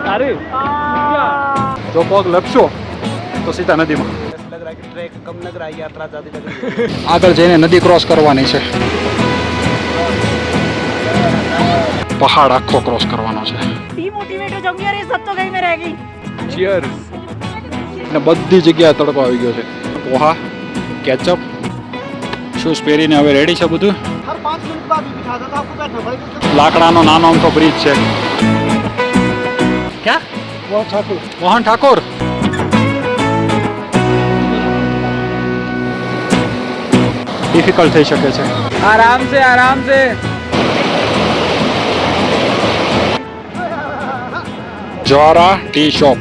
અરે. જો પગ લપશો તો સીધા નદીમાં. આગળ જઈને નદી ક્રોસ કરવાની છે. પહાડ આખો ક્રોસ કરવાનો છે. ને બધી જગ્યાએ તડકો આવી ગયો છે. પોહા કેચઅપ શૂઝ પહેરીને હવે રેડી છે બધું. લાકડાનો નાનો અમથો બ્રિજ છે. ક્યાં वो ठाकुर મોહન ઠાકોર ડિફિકલ્ટ થઈ શકે છે आराम से आराम से જ્વારા ટી શોપ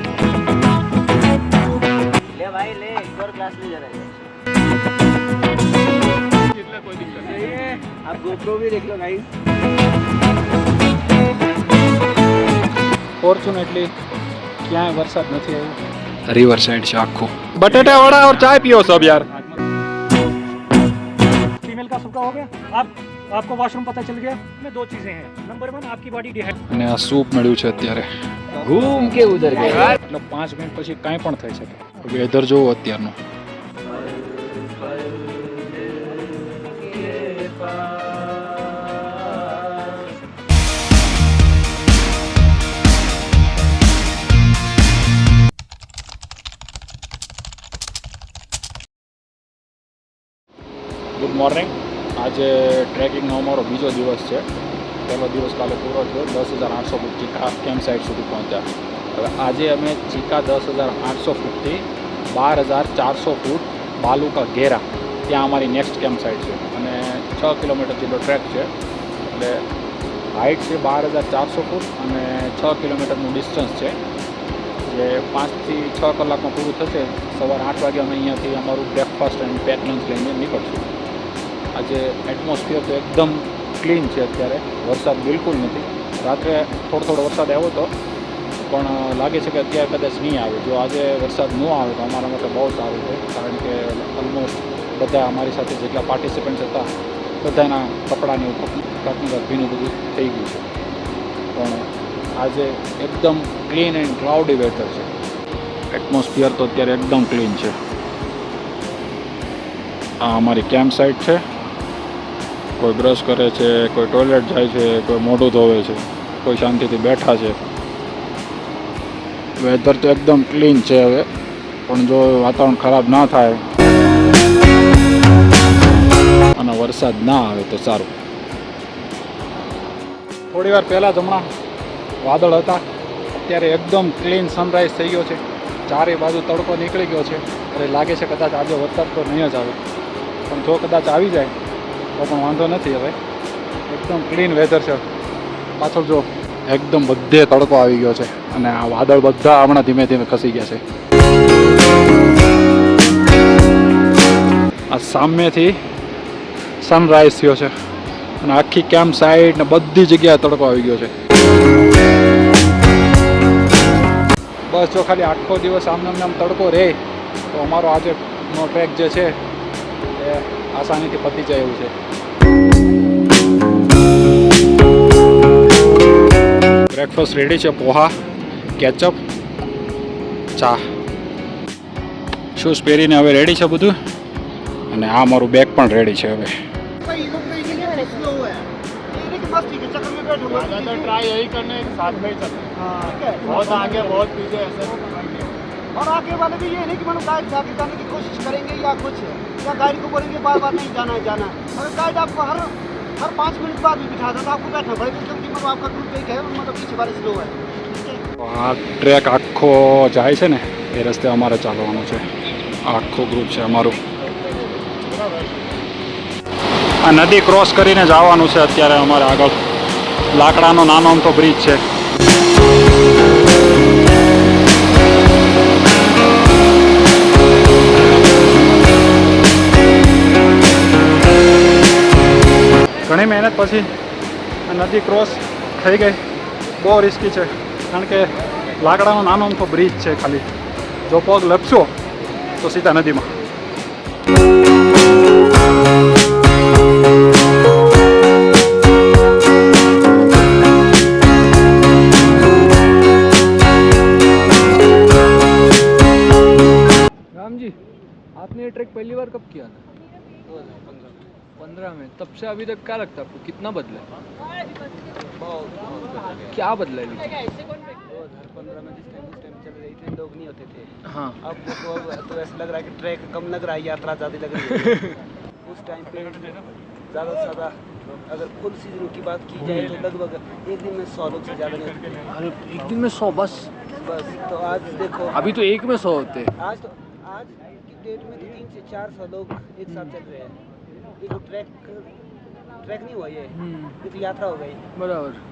ले भाई ले एक और क्लास ले जा रहे हैं आप गोप्रो भी देख लो गाइस ફોર્ચ્યુનેટલી ક્યાંય વરસાદ નથી આવ્યો રિવર સાઈડ છે આખું બટેટા વડા और ચાય પીઓ સબ યાર फीमेल का सबका हो गया आप आपको वॉशरूम पता चल गया में दो चीजें हैं नंबर वन आपकी बॉडी डिहाइड्रेट અને આ સૂપ મળ્યું છે અત્યારે घूम के उधर गए એટલે પાંચ મિનિટ પછી કાંઈ પણ થઈ શકે વેધર જોવો અત્યારનું ગુડ મોર્નિંગ આજે ટ્રેકિંગનો અમારો બીજો દિવસ છે. પહેલો દિવસ કાલે પૂરો થયો. દસ હજાર આઠસો ફૂટ ચીકા કેમ્પ સાઇટ સુધી પહોંચ્યા. હવે આજે અમે ચીકા દસ હજાર આઠસો ફૂટથી બાર હજાર ચારસો ફૂટ બાલુકા ઘેરા. ત્યાં અમારી નેક્સ્ટ કેમ્પ સાઇટ છે. અને છ કિલોમીટર જેટલો ટ્રેક છે. એટલે હાઇટ છે બાર હજાર ચારસો ફૂટ અને છ કિલોમીટરનું ડિસ્ટન્સ છે. જે પાંચથી છ કલાકમાં પૂરું થશે. સવારે આઠ વાગે અમે અહીંયાથી અમારું બ્રેકફાસ્ટ અને પેક લઈને નીકળશું. આજે એટમોસ્ફિયર તો એકદમ ક્લીન છે અત્યારે. વરસાદ બિલકુલ નથી. રાત્રે થોડો થોડો વરસાદ આવ્યો હતો પણ લાગે છે કે અત્યારે કદાચ નહીં આવે. જો આજે વરસાદ ન આવે તો અમારા માટે બહુ સારું છે, કારણ કે ઓલમોસ્ટ બધા અમારી સાથે જેટલા પાર્ટિસિપન્ટ્સ હતા, બધાના કપડાની કાંઈક ભીનું બધું થઈ ગયું છે. પણ, આજે એકદમ ક્લીન એન્ડ ક્લાઉડી વેધર છે. એટમોસ્ફિયર તો અત્યારે એકદમ ક્લીન છે. આ અમારી કેમ્પ સાઇટ છે. કોઈ બ્રશ કરે છે, કોઈ ટોયલેટ જાય છે, કોઈ મોઢું ધોવે છે, કોઈ શાંતિથી બેઠા છે. વેધર તો એકદમ ક્લીન છે હવે, પણ જો વાતાવરણ ખરાબ ના થાય અને વરસાદ ના આવે તો સારું. થોડી વાર પહેલાં જ હમણાં વાદળ હતા, અત્યારે એકદમ ક્લીન સનરાઈઝ થઈ ગયો છે. ચારે બાજુ તડકો નીકળી ગયો છે એટલે લાગે છે કદાચ આજે વરસાદ તો નહીં જ આવે. પણ જો કદાચ આવી જાય તો પણ વાંધો નથી હવે. એકદમ ક્લીન વેધર છે. પાછળ જો એકદમ બધે તડકો આવી ગયો છે અને આ વાદળ બધા હમણાં ધીમે ધીમે ખસી ગયા છે. આ સામેથી સનરાઈઝ થયો છે. અને આખી કેમ્પ સાઈડ ને બધી જગ્યાએ તડકો આવી ગયો છે. બસ જો ખાલી આખો દિવસ આમને આમ તડકો રહે તો અમારો આજે નો ટ્રેક જે છે એ આસાનીથી પતી જાય એવું છે બ્રેકફાસ્ટ રેડી છે પોહા કેચઅપ ચા શૂઝ પહેરીને હવે રેડી છે બધું અને આ મારું બેગ પણ રેડી છે હવે भाई लोग तो इसीलिए स्लो है ये नहीं कि मस्ती के चक्कर में बैठो ज़्यादातर ट्राई यही करने के साथ में ही चलते हैं हाँ ठीक है बहुत आगे बहुत पीछे ऐसे और आगे वाले भी ये नहीं कि मतलब गाइड से आगे जाने की कोशिश करेंगे या कुछ या गाइड को बोलेंगे बार बार नहीं जाना है जाना है अगर गाइड आपको हर हर पाँच मिनट बाद भी बिठा था तो आपको बैठना पड़ेगा क्योंकि मतलब आपका ग्रुप एक है मतलब पीछे वाले स्लो है ठीक है આ ટ્રેક આખો જાય છે ને એ રસ્તે અમારે ચાલવાનું છે આ આખું ગ્રુપ છે અમારું આ નદી ક્રોસ કરીને જવાનું છે અત્યારે અમારે આગળ લાકડાનો નાનો અમથો બ્રિજ છે પછી નદી ક્રોસ થઈ ગઈ. બહુ રિસ્કી છે. કારણ કે લાકડાનો નાનો અમથો બ્રિજ છે ખાલી. જો પગ લપશો તો સીધા નદીમાં. રામજી आपने એ ट्रैक પહેલી વાર कब किया पंद्रह में तब से अभी तक क्या लगता है आपको? कितना बदला है? क्या बदला है? पंद्रह में जिस टाइम उस टाइम चल रही थी लोग नहीं होते थे। हाँ। अब तो ऐसा लग रहा है कि ट्रैक कम लग रहा है यात्रा ज़्यादा लग रही है। उस टाइम पे ज़्यादा से ज़्यादा अगर फुल सीज़न की बात की जाए तो लगभग एक दिन में सौ लोग से ज़्यादा नहीं होते अरे एक दिन में सौ बस? बस तो आज देखो अभी तो एक में सौ होते। आज तो आज की डेट में तो तीन से चार सौ लोग एक साथ चल रहे हैं। ये तो ट्रैक ट्रैक नहीं हुआ ये ये तो यात्रा हो गई बराबर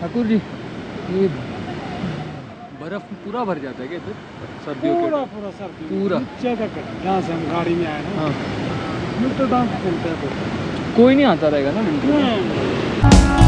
ठाकुर जी ये बर्फ पूरा भर जाता है क्या इधर सर्दियों के पूरा पूरा सर पूरा नीचे तक जहाँ से हम गाड़ी में आए ना हाँ मीटर दाम चलता है पूरा। कोई नहीं आता रहेगा ना विंटर में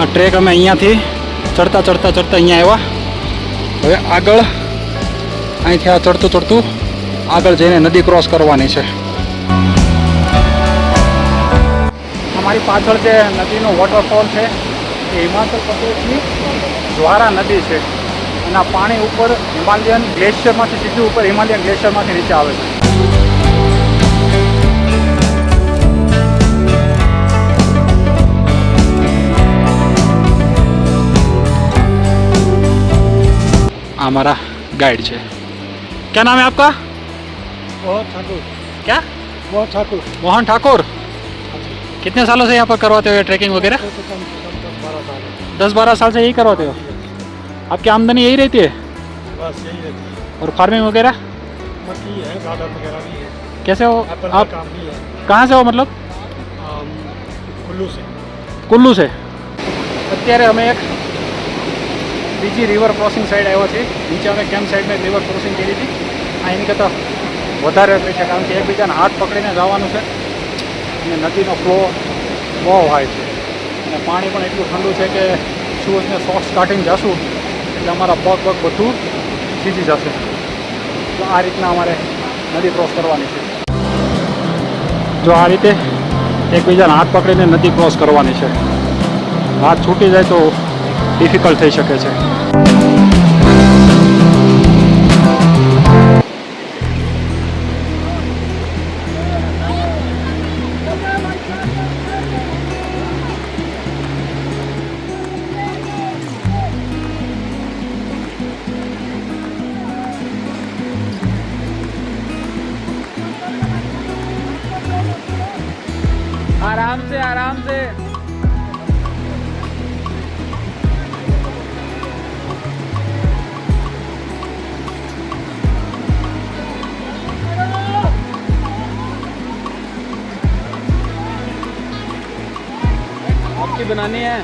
આ ટ્રેક અમે અહીંયાથી ચડતા ચડતા ચડતા અહીંયા આવ્યા હવે આગળ અહીંથી આ ચડતું ચડતું આગળ જઈને નદી ક્રોસ કરવાની છે અમારી પાછળ જે નદીનો વોટરફોલ છે એ હિમાચલ પ્રદેશની જ્વારા નદી છે અને આ પાણી ઉપર હિમાલયન ગ્લેશિયરમાંથી સીધું ઉપર હિમાલયન ગ્લેશિયરમાંથી નીચે આવે છે આ हमारा गाइड છે क्या नाम है आपका बहुत ठाकुर क्या बहुत ठाकुर मोहन ठाकुर कितने सालों से यहाँ पर करवाते हो ये ट्रैकिंग वगैरह तो कम से कम दस बारह साल है दस बारह साल से यही करवाते हो आपकी आमदनी यही रहती है बस यही रहती है और फार्मिंग वगैरह मक्की है गार्डन वगैरह भी है कैसे हो एप्पल का आप काम भी है कहाँ से हो मतलब आम, कुल्लू से કુલ્લુ છે અત્યારે અમે એક બીજી રિવર ક્રોસિંગ સાઈડ આવ્યા છીએ નીચે અમે કેમ્પ સાઈડમાં રિવર ક્રોસિંગ કરી હતી આ એની કરતાં વધારે થઈ છે કારણ કે એકબીજાના હાથ પકડીને જવાનું છે. અને નદીનો ફ્લો બહુ હાઈ છે. અને પાણી પણ એટલું ઠંડુ છે કે શૂઝને સોક્સ કાઢીને જશું, એટલે અમારા પગ પગ બધું થીજી જશે. તો આ રીતના અમારે નદી ક્રોસ કરવાની છે. જો આ રીતે એકબીજાના હાથ પકડીને નદી ક્રોસ કરવાની છે. હાથ છૂટી જાય તો ડિફિકલ્ટ થઈ શકે છે. आराम से आराम से आपकी बनानी है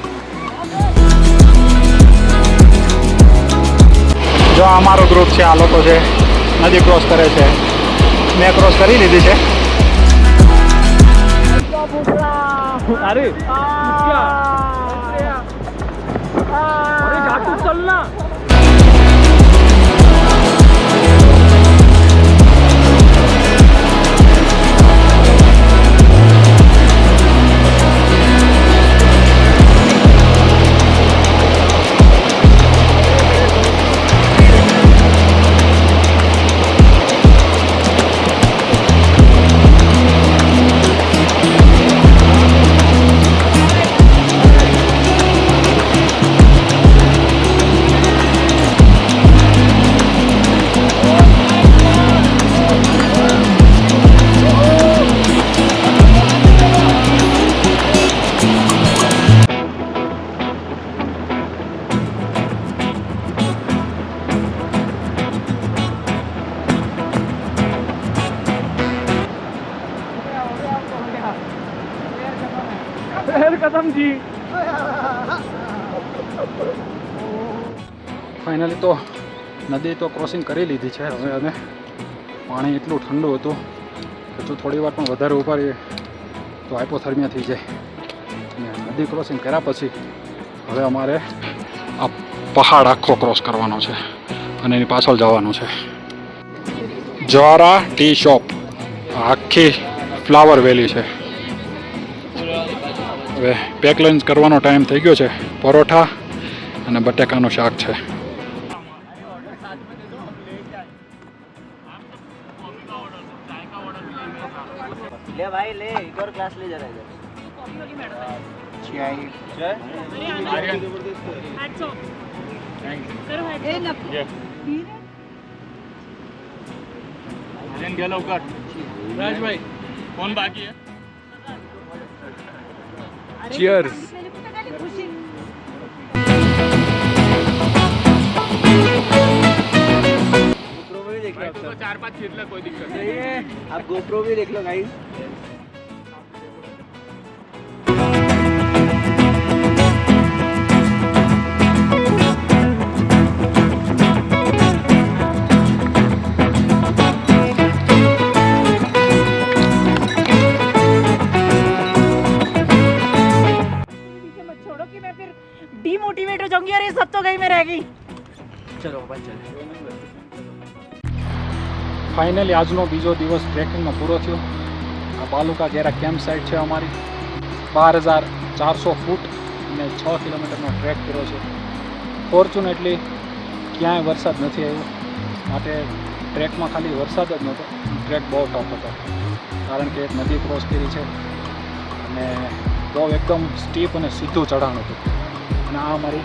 જો આ અમારો ગ્રુપ છે આ લોકો છે નદી ક્રોસ કરે છે મેં ક્રોસ કરી લીધી છે अरे क्या अरे जाटू चलना શહેર કસમજી ફાઇનલી તો નદી તો ક્રોસિંગ કરી લીધી છે હવે અને પાણી એટલું ઠંડુ હતું. હજુ થોડી વાર પણ વધારે ઊભા રહીએ તો હાઇપોથર્મિયા થઈ જાય. અને નદી ક્રોસિંગ કર્યા પછી હવે અમારે આ પહાડ આખો ક્રોસ કરવાનો છે અને એની પાછળ જવાનું છે. જ્વારા ટી શોપ. આખી ફ્લાવર વેલી છે. હવે પેક લંચ કરવાનો ટાઈમ થઈ ગયો છે. પરોઠા અને બટેકાનું શાક છે. રાજભાઈ કોણ બાકી હે. Cheers. गोप्रो भी देख लो तो चार पांच खींच ले कोई दिक्कत नहीं. आप गोप्रो भी देख लो गाइस डीमोटिवेट हो जाऊंगी और ये सब तो गई में रह गई चलो अपन चले ફાઇનલી આજનો બીજો દિવસ ટ્રેકિંગનો પૂરો થયો આ બાલુકા ઘેરા કેમ્પ સાઇટ છે અમારી બાર હજાર ચારસો ફૂટ અને છ કિલોમીટરનો ટ્રેક કર્યો છે ફોર્ચ્યુનેટલી ક્યાંય વરસાદ નથી આવ્યો માટે ટ્રેકમાં ખાલી વરસાદ જ નહોતો ટ્રેક બહુ ટફ હતો કારણ કે એક નદી ક્રોસ કરી છે અને બહુ એકદમ સ્ટીપ અને સીધું ચઢાણ હતું અને આ અમારી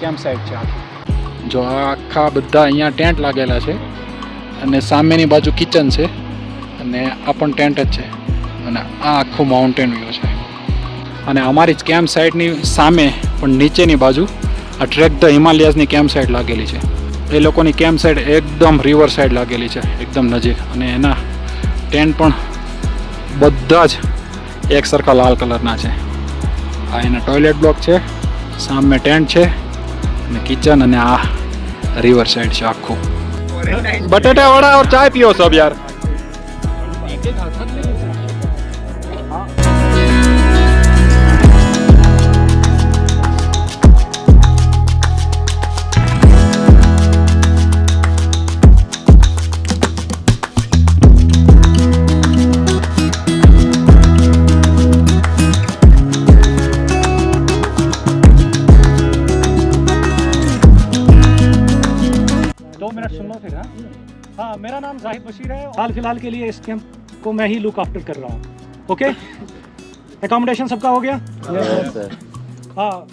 કેમ્પ સાઇટ છે આખી? જો આખા બધા અહીંયા ટેન્ટ લાગેલા છે અને સામેની બાજુ કિચન છે અને આ પણ ટેન્ટ જ છે અને આ આખું માઉન્ટેન વ્યૂ છે. અને અમારી જ કેમ્પ સાઇટની સામે પણ નીચેની બાજુ આ ટ્રેક ધ હિમાલયાઝની કેમ્પ સાઇટ લાગેલી છે. એ લોકોની કેમ્પ સાઇડ એકદમ રિવર સાઇડ લાગેલી છે, એકદમ નજીક. અને એના ટેન્ટ પણ બધા જ એક સરખા લાલ કલરના છે. આ એના ટોયલેટ બ્લોક છે. સામે ટેન્ટ છે અને કિચન અને આ રિવર સાઈડ છે આખું. બટેટા વડા ઓર ચાય પીઓ સબ યાર? मिनट सुन लो फिर हाँ? हाँ मेरा नाम जाहिद बशीर है हाल फ़िलहाल के लिए इस कैंप को मैं ही लुक आफ्टर कर रहा हूँ। ओके एकोमोडेशन सबका हो गया? हाँ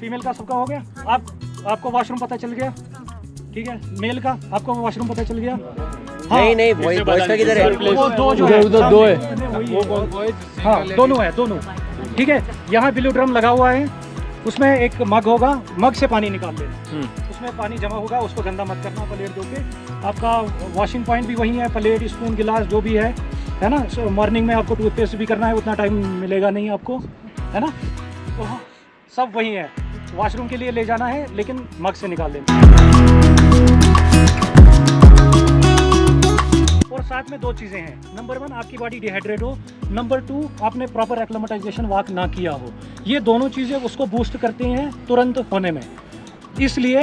फीमेल का सबका हो गया? आप आपको वॉशरूम पता चल गया? ठीक है मेल का? आपको वॉशरूम पता चल गया? हाँ, नहीं नहीं बॉयज़ बॉयज़ का किधर है? वो दो जो है। उधर दो है। हाँ दोनों है दोनों। ठीक है यहाँ ब्लू ड्रम लगा हुआ है। उसमें एक मग होगा मग से पानी निकाल लेना। उसमें पानी जमा होगा उसको गंदा मत करना प्लेट धो के आपका वॉशिंग पॉइंट भी वही है प्लेट स्पून गिलास जो भी है है ना? सो मॉर्निंग में आपको टूथपेस्ट भी करना है उतना टाइम मिलेगा नहीं आपको है ना? तो हाँ, सब वही है। वॉशरूम के लिए ले जाना है लेकिन मग से निकाल लेना और साथ में दो चीज़ें हैं। नंबर वन आपकी बॉडी डिहाइड्रेट हो। नंबर टू आपने प्रॉपर एक्लोमेटाइजेशन वॉक ना किया हो। ये दोनों चीज़ें उसको बूस्ट करती हैं तुरंत होने में। इसलिए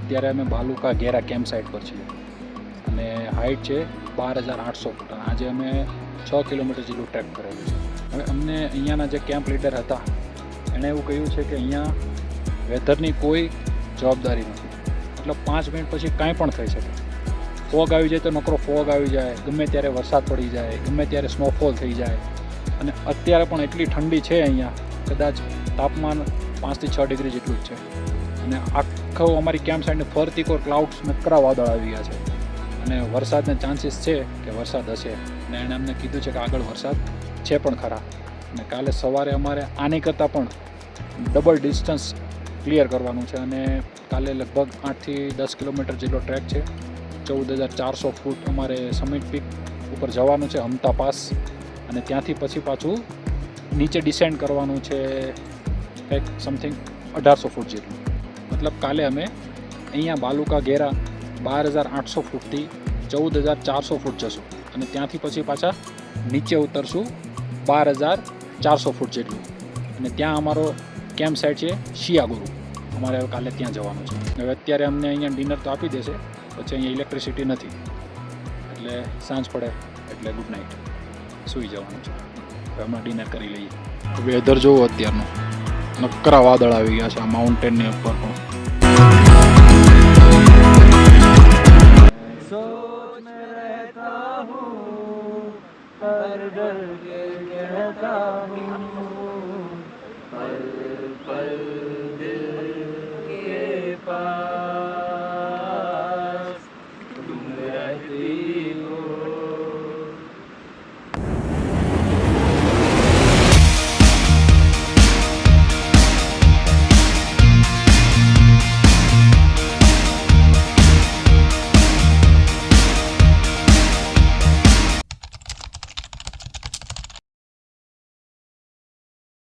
અત્યારે અમે ભાલુકા ઘેરા કેમ્પ સાઇટ પર છીએ. અને હાઇટ છે બાર હજાર આઠસો ફૂટ. આજે અમે છ કિલોમીટર જેટલું ટ્રેક કરેલું છે. હવે અમને અહીંયાના જે કેમ્પ લીડર હતા, એણે એવું કહ્યું છે કે અહીંયા વેધરની કોઈ જવાબદારી નથી. મતલબ પાંચ મિનિટ પછી કાંઈ પણ થઈ શકે. ફોગ આવી જાય તો નકરો ફોગ આવી જાય. ગમે ત્યારે વરસાદ પડી જાય, ગમે ત્યારે સ્નોફોલ થઈ જાય. અને અત્યારે પણ એટલી ઠંડી છે અહીંયા, કદાચ તાપમાન પાંચથી છ ડિગ્રી જેટલું જ છે. અને આખો અમારી કેમ્પ સાઈડને ફરતી કોર ક્લાઉડ્સ નકરા વાદળ આવી ગયા છે. અને વરસાદના ચાન્સીસ છે કે વરસાદ હશે. અને એણે અમને કીધું છે કે આગળ વરસાદ છે પણ ખરા. અને કાલે સવારે અમારે આની કરતાં પણ ડબલ ડિસ્ટન્સ ક્લિયર કરવાનું છે. અને કાલે લગભગ આઠથી દસ કિલોમીટર જેટલો ટ્રેક છે. ચૌદ હજાર ચારસો ફૂટ અમારે સમિટ પીક ઉપર જવાનું છે, હમતા પાસ. અને ત્યાંથી પછી પાછું નીચે ડિસેન્ડ કરવાનું છે કંઈક સમથિંગ અઢારસો ફૂટ જેટલું. મતલબ કાલે અમે અહીંયા બાલુકા ઘેરા બાર હજાર આઠસો ફૂટથી ચૌદ હજાર ચારસો ફૂટ જશું અને ત્યાંથી પછી પાછા નીચે ઉતરશું બાર હજાર ચારસો ફૂટ જેટલું અને ત્યાં અમારો કેમ્પ સાઇટ છે શિયાગુરુ અમારે હવે કાલે ત્યાં જવાનું છે હવે અત્યારે અમને અહીંયા ડિનર તો આપી દેશે પછી અહીંયા ઇલેક્ટ્રિસિટી નથી એટલે સાંજ પડે એટલે ગુડ નાઇટ સૂઈ જવાનું છે હવે હમણાં ડિનર કરી લઈએ વેધર જોવો અત્યારનું નકરા વાદળ આવી ગયા છે આ માઉન્ટેનની ઉપર પણ। रहता हूँ हर डर के कहता हूँ